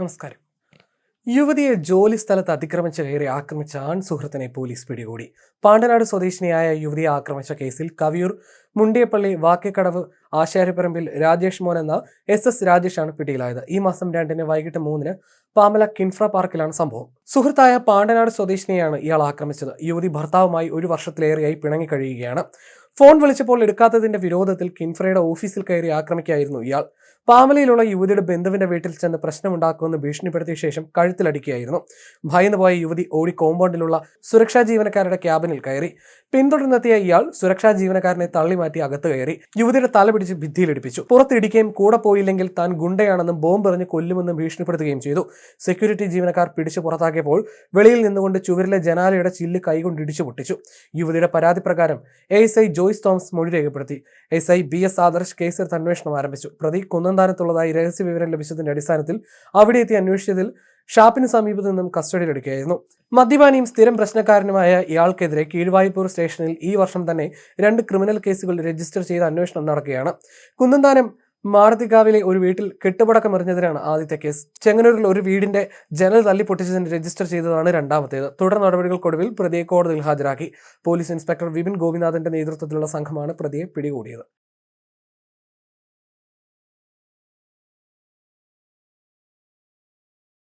നമസ്കാരം. യുവതിയെ ജോലി സ്ഥലത്ത് അതിക്രമിച്ച് കയറി ആക്രമിച്ച ആൺ സുഹൃത്തിനെ പോലീസ് പിടികൂടി. പാണ്ടനാട് സ്വദേശിനിയായ യുവതിയെ ആക്രമിച്ച കേസിൽ കവിയൂർ മുണ്ടിയപ്പള്ളി വാക്കേക്കടവ് ആശാരിപ്പറമ്പിൽ രാജേഷ് മോൻ എന്ന എസ് എസ് രാജേഷാണ് പിടിയിലായത്. ഈ മാസം രണ്ടിന് വൈകിട്ട് മൂന്നിന് പാമല കിൻഫ്ര പാർക്കിലാണ് സംഭവം. സുഹൃത്തായ പാണ്ടനാട് സ്വദേശിനിയാണ് ഇയാൾ ആക്രമിച്ചത്. യുവതി ഭർത്താവുമായി ഒരു വർഷത്തിലേറെയായി പിണങ്ങി കഴിയുകയാണ്. ഫോൺ വിളിച്ചപ്പോൾ എടുക്കാത്തതിന്റെ വിരോധത്തിൽ കിൻഫ്രയുടെ ഓഫീസിൽ കയറി ആക്രമിക്കുകയായിരുന്നു ഇയാൾ. പാമലയിലുള്ള യുവതിയുടെ ബന്ധുവിന്റെ വീട്ടിൽ ചെന്ന് പ്രശ്നമുണ്ടാക്കുമെന്ന് ഭീഷണിപ്പെടുത്തിയ ശേഷം കഴുത്തിലടിക്കുകയായിരുന്നു. ഭയന്നു പോയ യുവതി ഓടി കോമ്പൗണ്ടിലുള്ള സുരക്ഷാ ജീവനക്കാരുടെ ക്യാബിനിൽ കയറി. പിന്തുടർന്നെത്തിയ ഇയാൾ സുരക്ഷാ ജീവനക്കാരനെ തള്ളി മാറ്റി അകത്ത് കയറി. യുവതിയുടെ തല പിടിച്ച് ഭിത്തിയിലിടിപ്പിച്ചു. പുറത്തിടിക്കുകയും കൂടെ പോയില്ലെങ്കിൽ താൻ ഗുണ്ടയാണെന്നും ബോംബ് എറിഞ്ഞ് കൊല്ലുമെന്നും ഭീഷണിപ്പെടുത്തുകയും ചെയ്തു. സെക്യൂരിറ്റി ജീവനക്കാർ പിടിച്ചു പുറത്താക്കിയപ്പോൾ വെളിയിൽ നിന്നുകൊണ്ട് ചുവരിലെ ജനാലയുടെ ചില്ല് കൈകൊണ്ട് ഇടിച്ചു പൊട്ടിച്ചു. യുവതിയുടെ പരാതി പ്രകാരം എസ് ഐ ജോയ്സ് തോമസ് മൊഴി രേഖപ്പെടുത്തി. S I B S Adarsh കേസെടുത്ത് അന്വേഷണം ആരംഭിച്ചു. പ്രതി കുന്നന്താനത്തുള്ളതായി രഹസ്യ വിവരം ലഭിച്ചതിന്റെ അടിസ്ഥാനത്തിൽ അവിടെ എത്തി അന്വേഷിച്ചതിൽ ഷാപ്പിന് സമീപത്ത് നിന്നും കസ്റ്റഡിയിലെടുക്കുകയായിരുന്നു. മദ്യപാനിയും സ്ഥിരം പ്രശ്നക്കാരനുമായ ഇയാൾക്കെതിരെ കീഴ്വായ്പൂർ സ്റ്റേഷനിൽ ഈ വർഷം തന്നെ രണ്ട് ക്രിമിനൽ കേസുകൾ രജിസ്റ്റർ ചെയ്ത് അന്വേഷണം നടക്കുകയാണ്. കുന്നന്താനം മാടത്തിക്കാവിലെ ഒരു വീട്ടിൽ കെട്ടുപടക്കം എറിഞ്ഞതിനാണ് ആദ്യത്തെ കേസ്. ചെങ്ങന്നൂരിൽ ഒരു വീടിന്റെ ജനൽ തല്ലി പൊട്ടിച്ചതിന് രജിസ്റ്റർ ചെയ്തതാണ് രണ്ടാമത്തേത്. തുടർ നടപടികൾക്കൊടുവിൽ പ്രതിയെ കോടതിയിൽ ഹാജരാക്കി. പോലീസ് ഇൻസ്പെക്ടർ വിപിൻ ഗോപിനാഥന്റെ നേതൃത്വത്തിലുള്ള സംഘമാണ് പ്രതിയെ പിടികൂടിയത്.